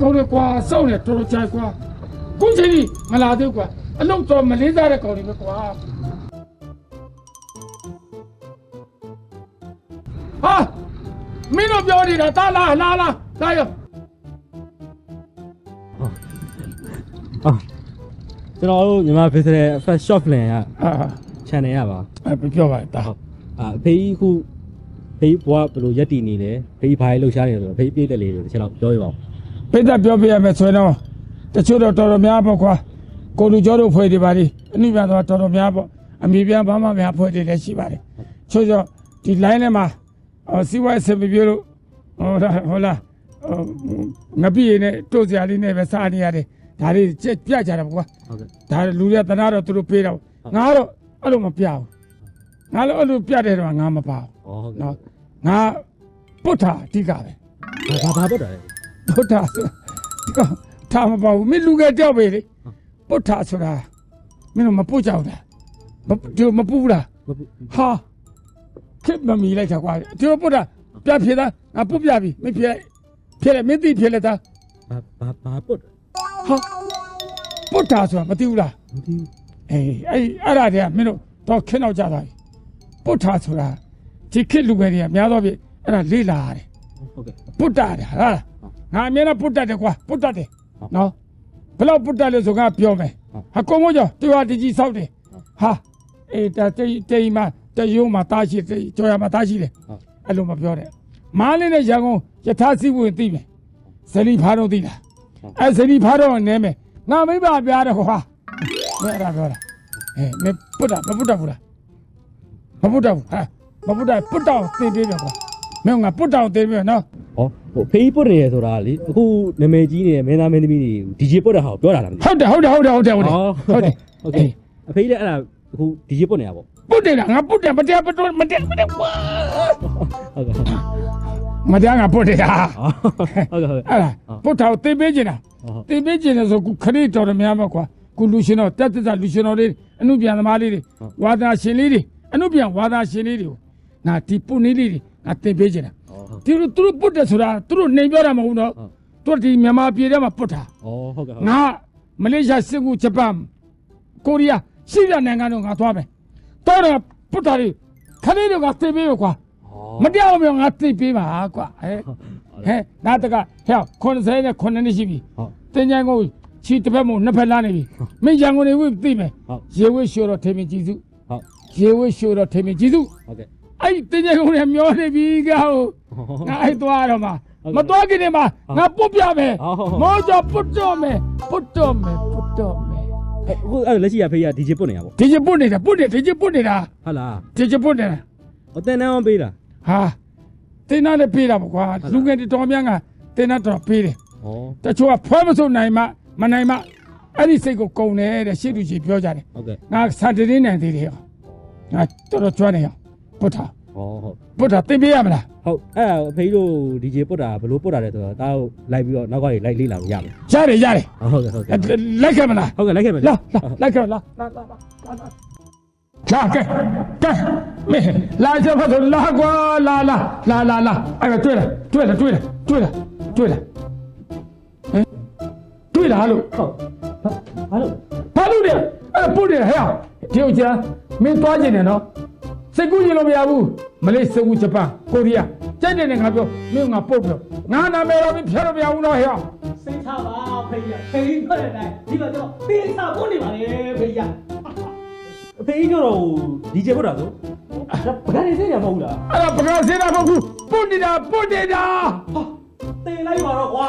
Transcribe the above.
ကောင်းတယ်ကွာစောင့်နေတော်တော်ကြာကွာခုချိန်ကြီးမလာသေးဘူးကွာအလုံးတော်မလေးစားတဲ့ကောင်တွေပဲကွာဟာမင်းတို့ပြောနေတာတာလာလာလာလာရောအာကျွန်တော်တို့မြန်မာ business first shop plan က အာ channel ရပါအဲ့ပြောပါတာဟုတ်အာအဖေကြီးခုဖေးဘွားဘယ်လိုရက်တည်နေလဲဖေးဘာလေးလှုပ်ရှားနေလဲဆိုတော့ဖေးပြည့်တယ်လေးတွေတစ်ချက်တော့ပြောပြပါဦး ပိတ်သက်ပြောပြရမယ်ဆိုရင်တော့တချို့တော့တော်တော်များပေါ့ကွာကိုလူကျော်တို့ဖွဲ့တွေပါလိအနည်းပြန်တော့တော်တော်များပေါ့အမိပြန်ဘာမှများဖွဲ့တွေလည်းရှိပါတယ်ချို့ချို့ဒီ line ထဲမှာအော်စီဝိုင်းစပပြိုးလို့ဟောလားဟောလားဟိုငပိရည်နဲ့တို့စရာလေးနဲ့ပဲစားနေရတယ်ဒါလေးကြက်ပြကြတာပေါ့ကွာဟုတ်ကဲ့ဒါလူတွေကတနာတော့သူတို့ပေးတော့ငါကတော့အဲ့လိုမပြဘူးငါလည်းအဲ့လိုပြတဲ့တော့ငါမပါဘူးဩဟုတ်ကဲ့နော်ငါပုဋ္ဌာအဓိကပဲဘာဘာပုတ်တာလဲ ပုဋ္ဌာဆိုတာဒီကောင်ထားမပါဘူးမင်းလူငယ်ကြောက်ပဲလေပုဋ္ဌာဆိုတာမင်းတို့မပုတ်ကြောက်တာမဒီလိုမပူဘူးလားမပုတ်ဟာခက်မမီလိုက်တာကွာဒီလိုပုဋ္ဌာပြဖြေသားငါပုတ်ပြပြီမင်းဖြေဖြေတယ်မင်းသိဖြေလက်သားဘာဘာဘာပုတ်တာဟာပုဋ္ဌာဆိုတာမသိဘူးလားမသိဘူးအေးအဲ့အဲ့ဒါတွေကမင်းတို့တော့ခင်းတော့ကြသွားပြီပုဋ္ဌာဆိုတာဒီခေတ်လူငယ်တွေကများသောဖြင့်အဲ့ဒါလေးလာရတယ်ဟုတ်ကဲ့ပုတ္တတယ်ဟာလား ငါအမြဲတမ်းပုတ္တတယ်ကွာပုတ္တတယ်ဟုတ်နော်ဘယ်လောက်ပုတ္တလဲဆိုကပြောမယ်ဟုတ်ဟာကုန်းကုန်းကြောတူဟာတကြီးဆောက်တယ်ဟာအေးတာတေးတေးမှာတယုံမှာတားရှိတယ်ကြော်ရမှာတားရှိတယ်ဟုတ်အဲ့လိုမပြောနဲ့မားလေးနဲ့ရန်ကုန်ယထာစီဝင်သိမယ်ဇလီဖားတော့သိလားအဲ့ဇလီဖားတော့နဲမယ်ငါမိဘပြားတယ်ကွာမင်းအဲ့ဒါပြောတာအေးမင်းပုတ္တမပုတ္တဘူးလားမပုတ္တဘူးဟာမပုတ္တပုတ္တအောင်သိပေးပြကွာ မင်းကပုတ္တအောင်သိပေးနော်ဟောဟိုဖေးပုတ်နေရဆိုတာလေအခုနာမည်ကြီးနေတဲ့မင်းသားမင်းသမီးတွေ DJ ပုတ်တာဟာကိုပြောတာလားမသိဟုတ်တယ်ဟုတ်တယ်ဟုတ်တယ်ဟုတ်တယ်ဟုတ်တယ်ဟုတ်တယ်ဟုတ်ကဲ့အဖေလည်းအဲ့ဒါအခု DJ ပုတ်နေတာပေါ့ပုတ်တယ်လားငါပုတ်တယ်မတရားပတော့မတရားမတရားဝါဟုတ်ကဲ့ဟုတ်ကဲ့မတရားငါပုတ်တယ်ဟာဟုတ်ကဲ့ဟုတ်ကဲ့အဲ့ဒါပုတ်တော့သိပေးခြင်းလားဟုတ်သိပေးခြင်းလဲဆိုခုခရီးတော်တော်များမှာကွာခုလူရှင်တော်တက်တက်လူရှင်တော်လေးအမှုပြန်သမားလေးတွေဝါသနာရှင်လေးတွေအမှုပြန်ဝါသနာရှင်လေးတွေကိုငါဒီပုတ်နေလေးတွေ ငါသိပေးခြင်းလားဟုတ်ဒီလိုသူတို့ပုတ်တယ်ဆိုတာသူတို့နေပြောတာမဟုတ်ဘူးနော်သူတို့ဒီမြန်မာပြည်ထဲမှာပုတ်တာဟုတ်ကဲ့ငါမလေးရှားစင်ကူဂျပန်ကိုရီးယားရှိရနိုင်ငံတို့ငါသွားမယ်တော်တော့ပုတ်တာတွေခလေးတွေကသိပေးရောကွာမတရားမပြောငါသိပေးပါကွာဟဲ့ဟဲ့နာတကဟဲ့90နဲ့9နှစ်ရှိပြီဟုတ်တင်ကြိုင်ကိုချီတစ်ဖက်မို့နှစ်ဖက်လာနေပြီမင်းရန်ကုန်နေဝိသိမယ်ဟုတ်ရေဝိရှိုးတော့ထေမင်ကြည်စုဟုတ်ရေဝိရှိုးတော့ထေမင်ကြည်စုဟုတ်ကဲ့ အဲ့တင်ကြိုင်ကိုလည်းမျောနေပြီကောငါအဲ့သွားတော့မှာမသွားခင်နေမှာငါပုတ်ပြမယ်မောကြပုတ်တော့မယ်ပုတ်တော့မယ်ပုတ်တော့မယ်အခုအဲ့လက်ရှိရဖေးရ DJ ပုတ်နေတာပေါ့ဒီချပုတ်နေတာပုတ်နေဒီချပုတ်နေတာဟုတ်လားဒီချပုတ်နေတာအတန်တန်းအောင်ပေးတာဟာတင်နာနဲ့ပေးတာပေါ့ကွာလူငယ်တွေတော်များများကတင်နာတော့ပေးတယ်ဩတချို့ကဖွဲမစုံနိုင်မှမနိုင်မှအဲ့ဒီစိတ်ကိုကုံတယ်တဲ့ရှေ့သူကြီးပြောကြတယ်ဟုတ်ကဲ့ငါစံတင်းနိုင်သေးတယ်ဟောငါတော်တော်ကျွမ်းနေရော ပုတ်တာဩဟုတ်ပုတ်တာသိပေးရမလားဟုတ်အဲ့ဒါဖေးတို့ DJ ပုတ်တာဘယ်လိုပုတ်တာလဲဆိုတော့တားလိုက်ပြီးတော့နောက်ကနေလိုက်လေးလာလို့ရမယ်ရတယ်ရတယ်ဟုတ်ကဲ့ဟုတ်ကဲ့အဲ့လိုက်ခဲ့မလားဟုတ်ကဲ့လိုက်ခဲ့မယ်လာလာလိုက်ခဲ့လာလာလာလာလာလာကဲကဲမေလာကြပါတော့လာကွာလာလာလာလာလာအဲ့ဒါတွေ့လားတွေ့လားတွေ့လားတွေ့လားတွေ့လားဟမ်တွေ့လားလို့ဟုတ်ဘာလို့ဘာလို့လဲအဲ့ပုတ်တယ်ဟဲ့ဒီဥစ္စာမင်းသွားကျင်တယ်နော် စိတ်ကူးရင်လို့မရဘူးမလေးစကူဂျပန်ကိုရီးယားကြိုက်တယ်နဲ့ငါပြောမင်းငါပုတ်ပြောငါနာမည်တော့မင်းဖျက်လို့မရဘူးနော်ဟဲ့စိတ်ချပါဖေးရဖေးထွက်တဲ့အတိုင်းဒီမှာကျွန်တော်ပေးစာပို့နေပါလေဖေးရအဖေကြီးတို့တော့ DJ ပုတ်တာဆိုဗကန်နေစေးရမဟုတ်လားအဲ့ဒါပကားစင်းတာမဟုတ်ဘူးပုတ်နေတာပုတ်နေတာတင်လိုက်ပါတော့ကွာ